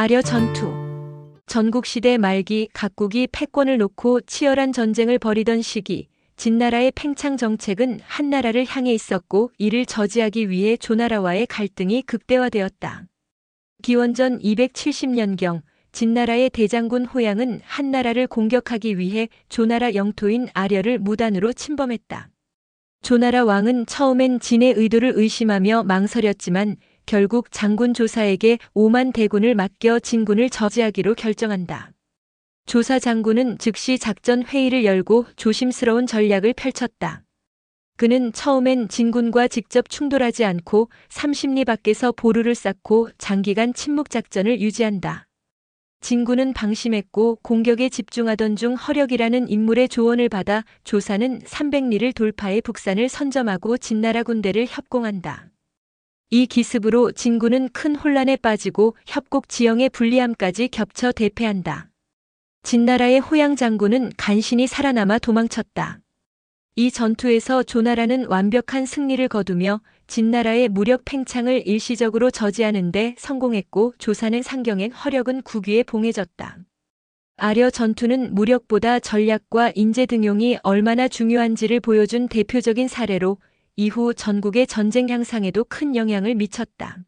아려 전투. 전국시대 말기 각국이 패권을 놓고 치열한 전쟁을 벌이던 시기, 진나라의 팽창 정책은 한나라를 향해 있었고 이를 저지하기 위해 조나라와의 갈등이 극대화되었다. 기원전 270년경 진나라의 대장군 호양은 한나라를 공격하기 위해 조나라 영토인 아려를 무단으로 침범했다. 조나라 왕은 처음엔 진의 의도를 의심하며 망설였지만 결국 장군 조사에게 5만 대군을 맡겨 진군을 저지하기로 결정한다. 조사 장군은 즉시 작전 회의를 열고 조심스러운 전략을 펼쳤다. 그는 처음엔 진군과 직접 충돌하지 않고 30리 밖에서 보루를 쌓고 장기간 침묵 작전을 유지한다. 진군은 방심했고 공격에 집중하던 중 허력이라는 인물의 조언을 받아 조사는 300리를 돌파해 북산을 선점하고 진나라 군대를 협공한다. 이 기습으로 진군은 큰 혼란에 빠지고 협곡 지형의 불리함까지 겹쳐 대패한다. 진나라의 호양 장군은 간신히 살아남아 도망쳤다. 이 전투에서 조나라는 완벽한 승리를 거두며 진나라의 무력 팽창을 일시적으로 저지하는데 성공했고 조사는 상경엔 허력은 국위에 봉해졌다. 아려 전투는 무력보다 전략과 인재 등용이 얼마나 중요한지를 보여준 대표적인 사례로 이후 전국의 전쟁 향상에도 큰 영향을 미쳤다.